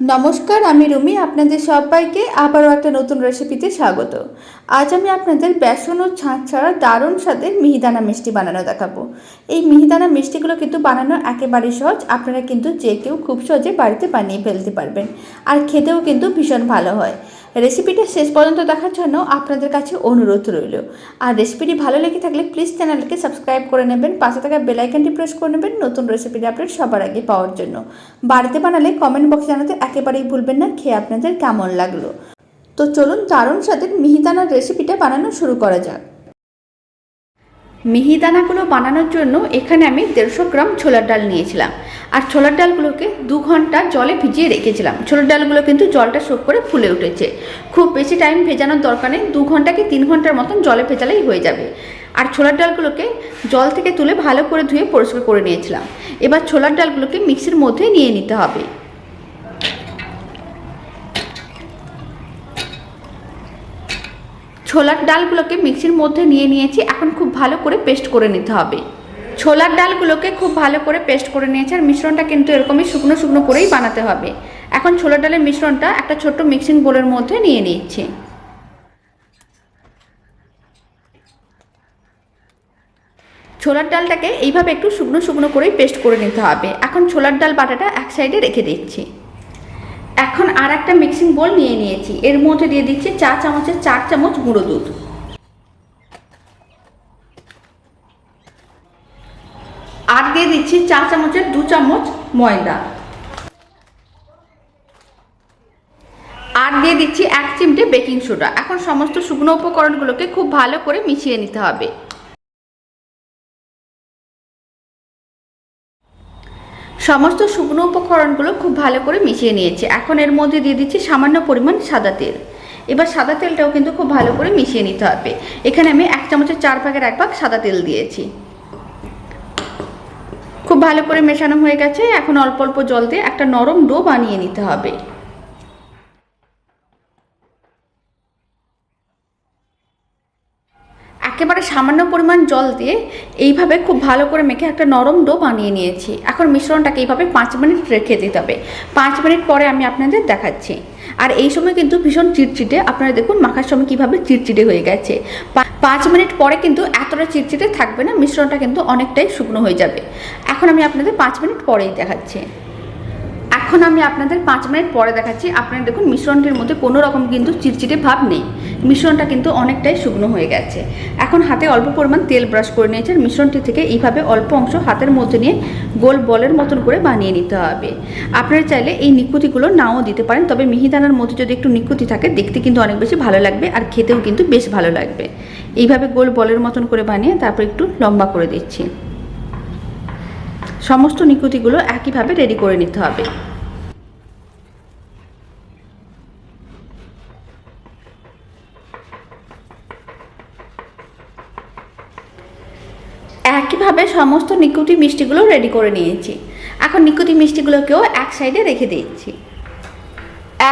নমস্কার, আমি রুমি। আপনাদের সবাইকে আবারও একটা নতুন রেসিপিতে স্বাগত। আজ আমি আপনাদের বেসন ও ছাঁচ ছাড়া দারুণ সাথে মিহিদানা মিষ্টি বানানো দেখাবো। এই মিহিদানা মিষ্টিগুলো কিন্তু বানানো একেবারেই সহজ। আপনারা কিন্তু যে কেউ খুব সহজে বাড়িতে বানিয়ে ফেলতে পারবেন। আর খেতেও কিন্তু ভীষণ ভালো হয়। রেসিপিটা শেষ পর্যন্ত দেখার জন্য আপনাদের কাছে অনুরোধ রইল। আর রেসিপিটি ভালো লেগে থাকলে প্লিজ চ্যানেলকে সাবস্ক্রাইব করে নেবেন, পাশে থাকা বেলাইকানটি প্রেস করে নেবেন নতুন রেসিপির আপডেট সবার আগে পাওয়ার জন্য। বাড়িতে বানালে কমেন্ট বক্সে জানাতে একেবারেই ভুলবেন না, খেয়ে আপনাদের কেমন লাগল? তো চলুন, দারুণ সাথে মিহিদানার রেসিপিটা বানানো শুরু করা যাক। মিহিদানাগুলো বানানোর জন্য এখানে আমি দেড়শো গ্রাম ছোলার ডাল নিয়েছিলাম। আর ছোলার ডালগুলোকে দু ঘণ্টা জলে ভিজিয়ে রেখেছিলাম। ছোলার ডালগুলো কিন্তু জলটা শোক করে ফুলে উঠেছে। খুব বেশি টাইম ভেজানোর দরকার নেই, দু ঘণ্টা কি তিন ঘণ্টার মতন জলে ভেজালেই হয়ে যাবে। আর ছোলার ডালগুলোকে জল থেকে তুলে ভালো করে ধুয়ে পরিষ্কার করে নিয়েছিলাম। এবার ছোলার ডালগুলোকে মিক্সির মধ্যে নিয়ে নিতে হবে। ছোলার ডালগুলোকে মিক্সির মধ্যে নিয়ে নিয়েছি। এখন খুব ভালো করে পেস্ট করে নিতে হবে। ছোলার ডালগুলোকে খুব ভালো করে পেস্ট করে নিয়েছি আর মিশ্রণটা কিন্তু এরকমই শুকনো শুকনো করেই বানাতে হবে। এখন ছোলার ডালের মিশ্রণটা একটা ছোট্ট মিক্সিং বোলের মধ্যে নিয়ে নিচ্ছি ছোলার ডালটাকে এইভাবে একটু শুকনো শুকনো করেই পেস্ট করে নিতে হবে। এখন ছোলার ডাল বাটাটা এক সাইডে রেখে দিচ্ছি। এখন আর একটা মিক্সিং বোল নিয়ে নিয়েছি। এর মধ্যে দিয়ে দিচ্ছি চা চামচের চার চামচ গুঁড়ো দুধ। আর দিয়ে দিচ্ছি চা চামচের দু চামচ ময়দা। আর দিয়ে দিচ্ছি এক চিমটে বেকিং সোডা। এখন সমস্ত শুকনো উপকরণগুলোকে খুব ভালো করে মিশিয়ে নিতে হবে। সমস্ত শুকনো উপকরণগুলো খুব ভালো করে মিশিয়ে নিয়েছি। এখন এর মধ্যে দিয়ে দিচ্ছি সামান্য পরিমাণ সাদা তেল। এবার সাদা তেলটাও কিন্তু খুব ভালো করে মিশিয়ে নিতে হবে। এখানে আমি এক চামচের চার ভাগের এক ভাগ সাদা তেল দিয়েছি। খুব ভালো করে মেশানো হয়ে গেছে। এখন অল্প অল্প জল দিয়ে একটা নরম ডো বানিয়ে নিতে হবে। একেবারে সামান্য পরিমাণ জল দিয়ে এইভাবে খুব ভালো করে মেখে একটা নরম ডো বানিয়ে নিয়েছি। এখন মিশ্রণটাকে এইভাবে পাঁচ মিনিট রেখে দিতে হবে। পাঁচ মিনিট পরে আমি আপনাদের দেখাচ্ছি। আর এই সময় কিন্তু ভীষণ চিটচিটে, আপনারা দেখুন মাখার সময় কীভাবে চিটচিটে হয়ে গেছে। পাঁচ মিনিট পরে কিন্তু এতটা চিটচিটে থাকবে না, মিশ্রণটা কিন্তু অনেকটাই শুকনো হয়ে যাবে। এখন আমি আপনাদের পাঁচ মিনিট পরেই দেখাচ্ছি। এখন আমি আপনাদের পাঁচ মিনিট পরে দেখাচ্ছি। আপনারা দেখুন, মিশ্রণটির মধ্যে কোনো রকম কিন্তু চিটচিটে ভাব নেই। মিশ্রণটা কিন্তু অনেকটাই শুকনো হয়ে গেছে। এখন হাতে অল্প পরিমাণ তেল ব্রাশ করে নিয়েছেন। মিশ্রণটি থেকে এইভাবে অল্প অংশ হাতের মধ্যে নিয়ে গোল বলের মতন করে বানিয়ে নিতে হবে। আপনারা চাইলে এই নিকুতিগুলো নাও দিতে পারেন, তবে মিহিদানার মধ্যে যদি একটু নিকুতি থাকে, দেখতে কিন্তু অনেক বেশি ভালো লাগবে আর খেতেও কিন্তু বেশ ভালো লাগবে। এইভাবে গোল বলের মতন করে বানিয়ে তারপর একটু লম্বা করে দিচ্ছি। সমস্ত নিকুতিগুলো একইভাবে রেডি করে নিতে হবে। একইভাবে সমস্ত নিকুতি মিষ্টিগুলো রেডি করে নিয়েছি। এখন নিকুতি মিষ্টিগুলোকেও এক সাইডে রেখে দিয়েছি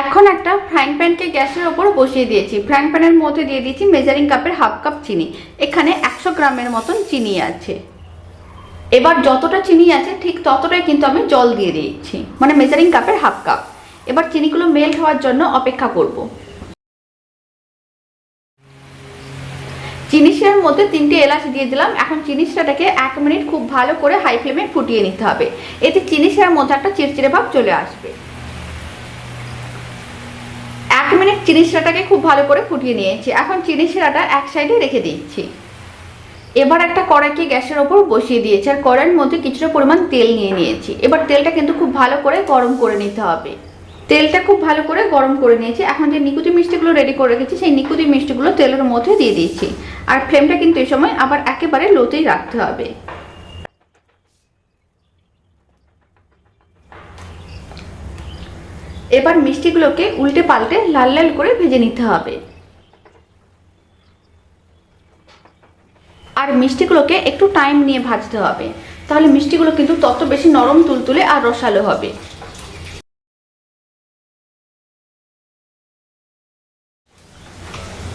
এখন একটা ফ্রাইং প্যানকে গ্যাসের ওপর বসিয়ে দিয়েছি। ফ্রাইং প্যানের মধ্যে দিয়ে দিয়েছি মেজারিং কাপের হাফ কাপ চিনি। এখানে একশো গ্রামের মতন চিনি আছে। এবার যতটা চিনি আছে ঠিক ততটাই কিন্তু আমি জল দিয়ে দিয়েছি মানে মেজারিং কাপের হাফ কাপ এবার চিনিগুলো মেল্ট হওয়ার জন্য অপেক্ষা করব। শিরার মধ্যে তিনটে এলাচ দিয়ে দিলাম। এখন চিনি শিরাটাকে এক মিনিট খুব ভালো করে হাই ফ্লেমে ফুটিয়ে নিতে হবে। এতে শিরার মধ্যে একটা চিরচিরে ভাব চলে আসবে। এক মিনিট চিনি শিরাটাকে খুব ভালো করে ফুটিয়ে নিয়েছি। এখন চিনি শিরাটা এক সাইডে রেখে দিচ্ছি। এবার একটা কড়াইকে গ্যাসের ওপর বসিয়ে দিয়েছি। আর কড়াইয়ের মধ্যে কিছুটা পরিমাণ তেল নিয়ে নিয়েছি। এবার তেলটা কিন্তু খুব ভালো করে গরম করে নিতে হবে। তেলটা খুব ভালো করে গরম করে নিয়েছি। এখন যে নিকুতি মিষ্টিগুলো রেডি করে রেখেছি, সেই নিকুতি মিষ্টিগুলো তেলের মধ্যে দিয়ে দিয়েছি। আর ফ্লেমটা কিন্তু এই সময় আবার একেবারে লোতেই রাখতে হবে। এবার মিষ্টিগুলোকে উল্টে পাল্টে লাল লাল করে ভেজে নিতে হবে। আর মিষ্টিগুলোকে একটু টাইম নিয়ে ভাজতে হবে। তাহলে মিষ্টিগুলো কিন্তু তত বেশি নরম তুলতুলে আর রসালো হবে।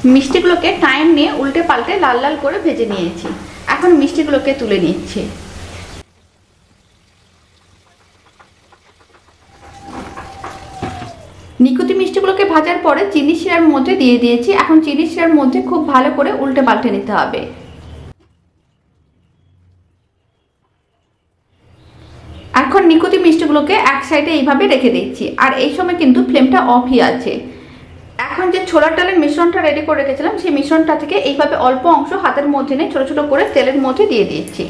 মিষ্টিগুলোকে টাইম নিয়ে উল্টে পাল্টে লাল লাল করে ভেজে নিয়েছি। এখন মিষ্টিগুলোকে তুলে নিচ্ছি। নিকুতি মিষ্টিগুলোকে ভাজার পরে চিনি শিরার মধ্যে দিয়ে দিয়েছি। এখন চিনি শিরার মধ্যে খুব ভালো করে উল্টে পাল্টে নিতে হবে। এখন নিকুতি মিষ্টিগুলোকে এক সাইডে এইভাবে রেখে দিচ্ছি। আর এই সময় কিন্তু ফ্লেমটা অফই আছে। এখন যে ছোলার ডালের মিশ্রণটা রেডি করে রেখেছিলাম, সেই মিশ্রণটা থেকে এইভাবে অল্প অংশ হাতের মধ্যে নিয়ে ছোটো ছোটো করে তেলের মধ্যে দিয়ে দিয়েছি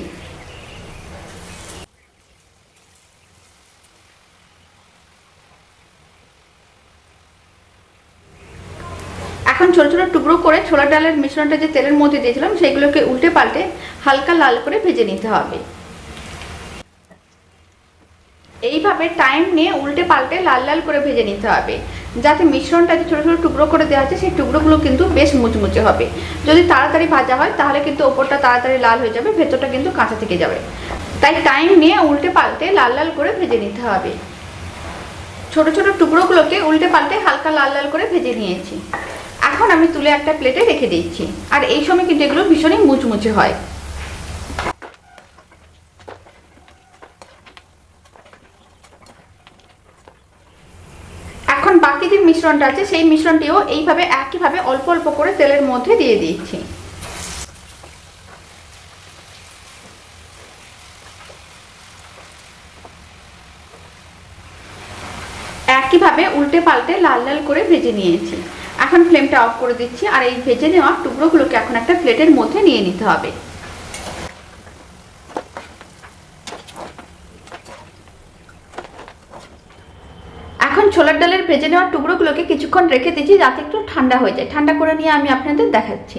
এখন ছোটো ছোটো টুকরো করে ছোলা ডালের মিশ্রণটা যে তেলের মধ্যে দিয়েছিলাম সেগুলোকে উল্টে পাল্টে হালকা লাল করে ভেজে নিতে হবে। এইভাবে টাইম নিয়ে উল্টে পাল্টে লাল লাল করে ভেজে নিতে হবে। যাতে মিশ্রণটা যে ছোটো ছোটো টুকরো করে দেওয়া আছে, সেই টুকরোগুলো কিন্তু বেশ মুচমুচে হবে। যদি তাড়াতাড়ি ভাজা হয়, তাহলে কিন্তু ওপরটা তাড়াতাড়ি লাল হয়ে যাবে, ভেতরটা কিন্তু কাঁচা থেকে যাবে। তাই টাইম নিয়ে উল্টে পাল্টে লাল লাল করে ভেজে নিতে হবে। ছোট ছোট টুকরোগুলোকে উল্টে পাল্টে হালকা লাল লাল করে ভেজে নিয়েছি। এখন আমি তুলে একটা প্লেটে রেখে দিচ্ছি। আর এই সময় কিন্তু এগুলো ভীষণই মুচমুচে হয় এখন বাকি যে মিশ্রণটা আছে, সেই মিশ্রণটিও এইভাবে একইভাবে অল্প অল্প করে তেলের মধ্যে দিয়ে দিচ্ছি। একইভাবে উল্টে পাল্টে লাল লাল করে ভেজে নিয়েছি। এখন ফ্লেমটা অফ করে দিচ্ছি, আর এই ভেজে নেওয়া টুকরোগুলোকে এখন একটা প্লেটের মধ্যে নিয়ে নিতে হবে এখন ছোলার ডালের ভেজে নেওয়া টুকরোগুলোকে কিছুক্ষণ রেখে দিচ্ছি, যাতে একটু ঠান্ডা হয়ে যায়। ঠান্ডা করে নিয়ে আমি আপনাদের দেখাচ্ছি।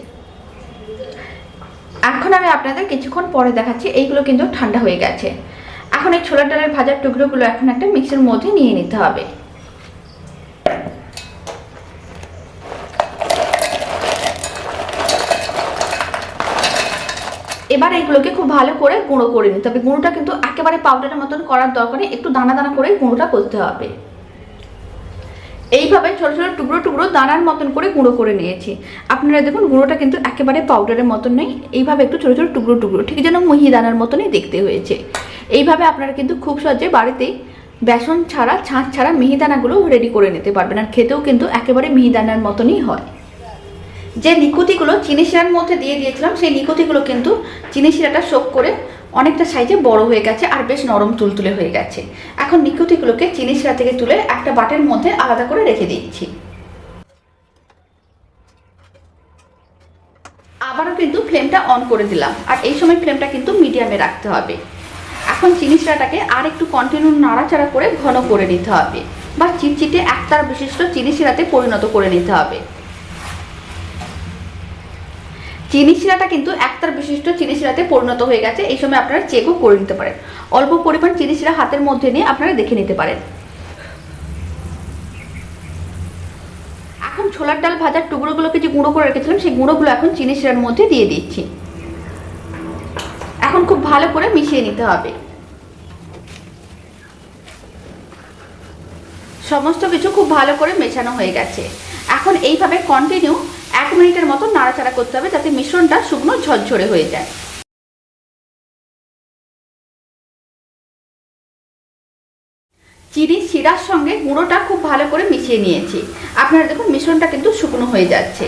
এখন আমি আপনাদের কিছুক্ষণ পরে দেখাচ্ছি, এইগুলো কিন্তু ঠান্ডা হয়ে গেছে। এখন এই ছোলার ডালের ভাজার টুকরোগুলো এখন একটা মিক্সির মধ্যে নিয়ে নিতে হবে। এবার এগুলোকে খুব ভালো করে গুঁড়ো করে নিতে হবে। গুঁড়োটা কিন্তু একেবারে পাউডারের মতন করার দরকার নেই, একটু দানা দানা করে গুঁড়োটা করতে হবে। এইভাবে ছোট ছোট টুকরো টুকরো দানার মতন করে গুঁড়ো করে নিয়েছি। আপনারা দেখুন, গুঁড়োটা কিন্তু একেবারে পাউডারের মতন নেই। এইভাবে একটু ছোট ছোট টুকরো টুকরো, ঠিক যেন দানার মতনই দেখতে হয়েছে। এইভাবে আপনারা কিন্তু খুব সহজে বাড়িতেই বেসন ছাড়া, ছাঁচ ছাড়া মিহিদানাগুলো রেডি করে নিতে পারবেন। আর খেতেও কিন্তু একেবারে মিহিদানার মতনই হয়। যে নিকুতিগুলো চিনি শিরার মধ্যে দিয়ে দিয়েছিলাম, সেই নিকুতিগুলো কিন্তু চিনি শিরাটা শোক করে অনেকটা সাইজে বড় হয়ে গেছে আর বেশ নরম তুলতুলে হয়ে গেছে। এখন নিকুতিগুলোকে চিনি শিরা থেকে তুলে একটা বাটের মধ্যে আলাদা করে রেখে দিচ্ছি। আবারও কিন্তু ফ্লেমটা অন করে দিলাম আর এই সময় ফ্লেমটা কিন্তু মিডিয়ামে রাখতে হবে। এখন চিনি শিরাটাকে আর একটু কন্টিনিউ নাড়াচাড়া করে ঘন করে নিতে হবে বা চিটচিটে একতার বিশিষ্ট চিনি শিরাতে পরিণত করে নিতে হবে। চিনি শিরাটা কিন্তু একতার বিশিষ্ট চিনি শিরাতে পরিণত হয়ে গেছে। এই সময় আপনারা চেকও করে নিতে পারেন। অল্প পরিমাণ চিনি শিরা হাতের মধ্যে নিয়ে আপনারা দেখে নিতে পারেন। এখন ছোলার ডাল ভাজার টুকরোগুলোকে যে গুঁড়ো করে রেখেছিলাম, সেই গুঁড়োগুলো এখন চিনি শিরার মধ্যে দিয়ে দিচ্ছি। এখন খুব ভালো করে মিশিয়ে নিতে হবে। সমস্ত কিছু খুব ভালো করে মেশানো হয়ে গেছে। এখন এইভাবে কন্টিনিউ নাড়াচাড়া করতে হবে যাতে মিশ্রণটা শুকনো ঝরঝরে হয়ে যায়। চিনি, শিরার সঙ্গে গুঁড়োটা খুব ভালো করে মিশিয়ে নিয়েছি। আপনারা দেখুন, মিশ্রণটা কিন্তু শুকনো হয়ে যাচ্ছে।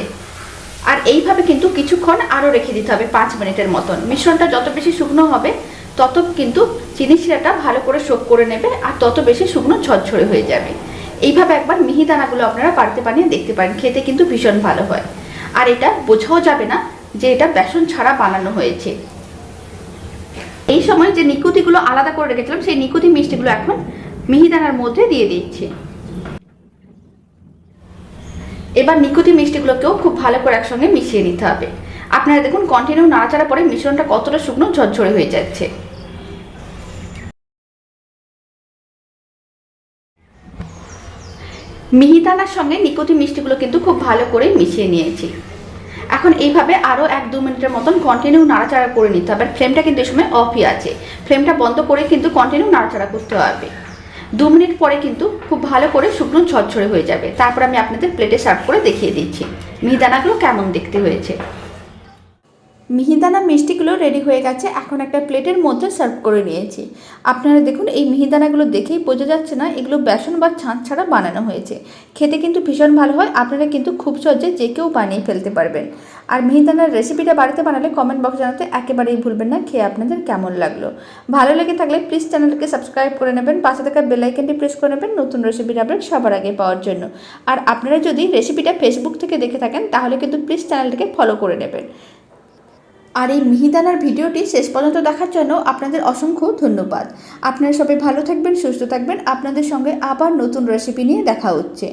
আর এইভাবে কিন্তু কিছুক্ষণ আরও রেখে দিতে হবে পাঁচ মিনিটের মতন। মিশ্রণটা যত বেশি শুকনো হবে, তত কিন্তু চিনি, শিরাটা ভালো করে শোক করে নেবে আর তত বেশি শুকনো ঝরঝরে হয়ে যাবে। এইভাবে একবার মিহিদানাগুলো আপনারা পারতে বানিয়ে দেখতে পারেন, খেতে কিন্তু ভীষণ ভালো হয়। আর এটা বোঝাও যাবে না যে এটা বেসন ছাড়া বানানো হয়েছে। এই সময় যে নিকুতিগুলো আলাদা করে রেখেছিলাম, সেই নিকুতি মিষ্টিগুলো এখন মিহিদানার মধ্যে দিয়ে দিচ্ছি। এবার নিকুতি মিষ্টিগুলোকেও খুব ভালো করে একসঙ্গে মিশিয়ে নিতে হবে। আপনারা দেখুন কন্টিনিউ নাড়াচাড়া পরে মিশ্রণটা কতটা শুকনো ঝরঝরে হয়ে যাচ্ছে। মিহিদানার সঙ্গে নিকোটি মিষ্টিগুলো কিন্তু খুব ভালো করে মিশিয়ে নিয়েছি। এখন এইভাবে আরও এক দু মিনিটের মতন কন্টিনিউ নাড়াচাড়া করে নিতে হবে। ফ্লেমটা কিন্তু এই সময় অফই আছে। ফ্লেমটা বন্ধ করে কিন্তু কন্টিনিউ নাড়াচাড়া করতে হবে। দু মিনিট পরে কিন্তু খুব ভালো করে শুকনো ঝরঝরে হয়ে যাবে। তারপর আমি আপনাদের প্লেটে সার্ভ করে দেখিয়ে দিচ্ছি। মিহিদানাগুলো কেমন দেখতে হয়েছে? মিহিদানা মিষ্টিগুলো রেডি হয়ে গেছে, এখন একটা প্লেটের মধ্যে সার্ভ করে নিয়েছি। আপনারা দেখুন, এই মিহিদানাগুলো দেখেই বোঝা যাচ্ছে না, এগুলো বেসন বা ছাঁচ ছাড়া বানানো হয়েছে। খেতে কিন্তু ভীষণ ভালো হয়, আপনারা কিন্তু খুব সহজে যে কেউ বানিয়ে ফেলতে পারবেন। আর মিহিদানার রেসিপিটা বাড়িতে বানালে কমেন্ট বক্স জানাতে একেবারেই ভুলবেন না, খেয়ে আপনাদের কেমন লাগল। ভালো লেগে থাকলে প্লিজ চ্যানেলকে সাবস্ক্রাইব করে নেবেন, পাশে থাকা বেল আইকনটি প্রেস করে নেবেন, নতুন রেসিপির আপডেট সবার আগে পাওয়ার জন্য। আর আপনারা যদি রেসিপিটা ফেসবুক থেকে দেখে থাকেন, তাহলে কিন্তু প্লিজ চ্যানেলটিকে ফলো করে নেবেন। আর এই মিহিদানার ভিডিওটি শেষ পর্যন্ত দেখার জন্য আপনাদের অসংখ্য ধন্যবাদ। আপনারা সবাই ভালো থাকবেন, সুস্থ থাকবেন। আপনাদের সঙ্গে আবার নতুন রেসিপি নিয়ে দেখা হচ্ছে।